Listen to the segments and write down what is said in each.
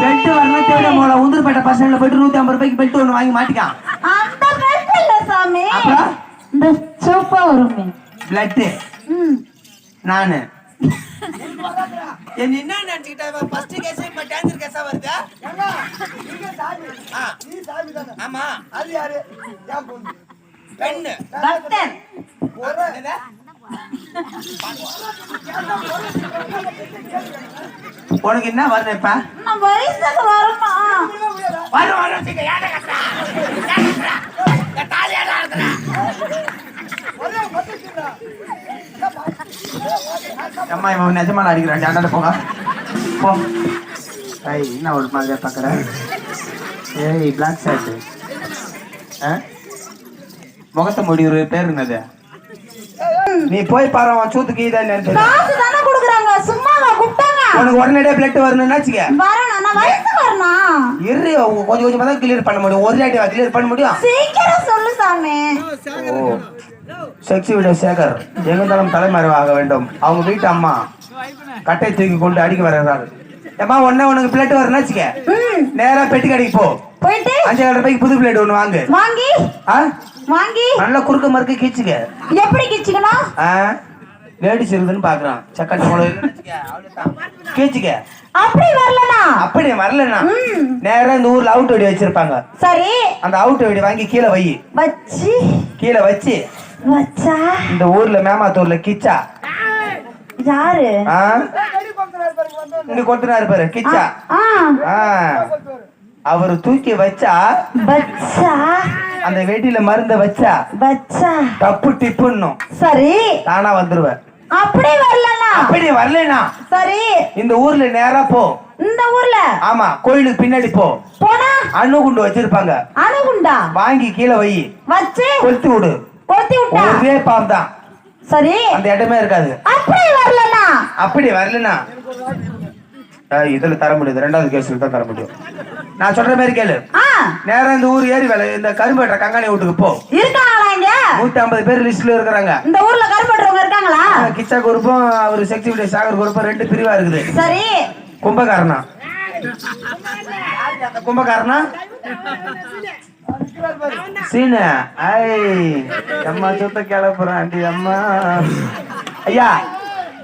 Belt வரணும் தேவையா போல உந்திரப்பேட்டை பஸ் ஸ்டாண்ட்ல போயிட்டு நூத்தி ஐம்பது ரூபாய்க்கு பெல்ட் ஒண்ணு வாங்கி மாட்டிக்கான். அந்த பெல்ட் இல்ல சாமி. இந்த சோப்பா வருமே பிளட் நானு. என்ன என்ன நினைச்சுக்கிட்ட ஃபர்ஸ்ட் கேஸ் இப்ப டேஞ்சர் கேஸா வருது. ஆமா. அது யாரு? பொண்ணு. என்னது? உனக்கு என்ன வரணும் இப்ப? நான் வயசுக்கு வரும் வரும் தாலி? ஒரே பட்டுச்சுடா அம்மா இவன் நிஜமான அடிக்கிறான். ஜாண்டாட போங்க. போ. ஐய் என்ன ஒரு மாதிரியா பார்க்குற ஏய் பிளாக் ஷர்ட் முகத்தை முடிவு பேர் என்னது நீ போய் பாரு அவன் சூத்துக்கு நினைச்சது காசு தானே கொடுக்குறாங்க கூப்பிட்டாங்க. உனக்கு உடனடியே பிளட் வரணும்னு வச்சுக்க வரணும் நான் வயசுக்கு வரணும் இரு கொஞ்சம் கொஞ்சமா தான் கிளியர் பண்ண முடியும். ஒரு அடி கிளியர் பண்ண முடியும். சீக்கிரம் சொல்லு சாமி. செக்ஸி விட சேகர். எங்கிருந்தாலும் தலைமறைவாக வேண்டும். அவங்க வீட்டு அம்மா கட்டை தூக்கி கொண்டு அடிக்க வர்றாரு. ஏம்மா உடனே உனக்கு பிளட் வரணும்னு வச்சுக்க நேரா பெட்டி கடைக்கு போ. போயிட்டு அஞ்சாயிரம் ரூபாய்க்கு புது பிளேட் ஒன்று வாங்கு. வாங்கி. ஆ? வாங்கி. நல்லா குறுக்க மறுக்க கீச்சுக்க எப்படி கிச்சுக்கணும் லேடிஸ் இருக்குதுன்னு பாக்குறான். சக்கட்டு குழந்தை கீச்சுக்க அப்படி வரலனா அப்படி வரலண்ணா. ம். நேரா இந்த ஊர்ல அவுட் வெடி வச்சிருப்பாங்க. சரி. அந்த அவுட் வெடி வாங்கி கீழே வை. வச்சு. கீழே வச்சு. வச்சா? இந்த ஊர்ல மேமாத்தூர்ல கிச்சா. யாரு? இங்க கொத்துனா இருப்பாரு கிச்சா. ஆ. ஆ. அவர் தூக்கி வச்சா வச்சா? அந்த வெடியில மருந்த வச்சா வச்சா? தப்பு டிப்புன்னும். சரி. தானா வந்துருவேன். அப்படி வரலனா அப்படி வரலனா சரி. இந்த ஊர்ல நேரா போ. இந்த ஊர்ல? ஆமா கோயிலுக்கு பின்னாடி போ. போனா? அணுகுண்டு வச்சிருப்பாங்க. அணுகுண்டா? வாங்கி கீழே வை. வச்சு? கொளுத்தி விடு. கொத்தி விட்டா? ஒரே தான். சரி. அந்த இடமே இருக்காது. அப்படி வரலனா அப்படி வரலனா இதுல தர முடியாது. ரெண்டாவது கேஸ்ல தான் தர முடியும். நான் சொல்ற மாதிரி கேளு. ஆ. நேரா இந்த ஊர் ஏரி வேலை இந்த கரும்பேட்டை கங்காணி வீட்டுக்கு போ. இருக்காங்களா இங்க? நூத்தி ஐம்பது பேர் லிஸ்ட்ல இருக்கிறாங்க. இந்த ஊர்ல கருப்பட்டுறவங்க இருக்காங்களா? கிச்சா குரூப்பும் அவர் செக்சி விட சாகர் குரூப்பும் ரெண்டு பிரிவா இருக்குது. சரி. கும்பகாரனா கும்பகாரனா சீனு. ஐ அம்மா சுத்த கிளப்புறான் ஆண்டி அம்மா. ஐயா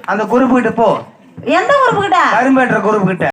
அந்த குரூப் கிட்ட போ. எந்த ஊருக்கு கிட்ட? கரும்பேற்ற குரூப் கிட்ட.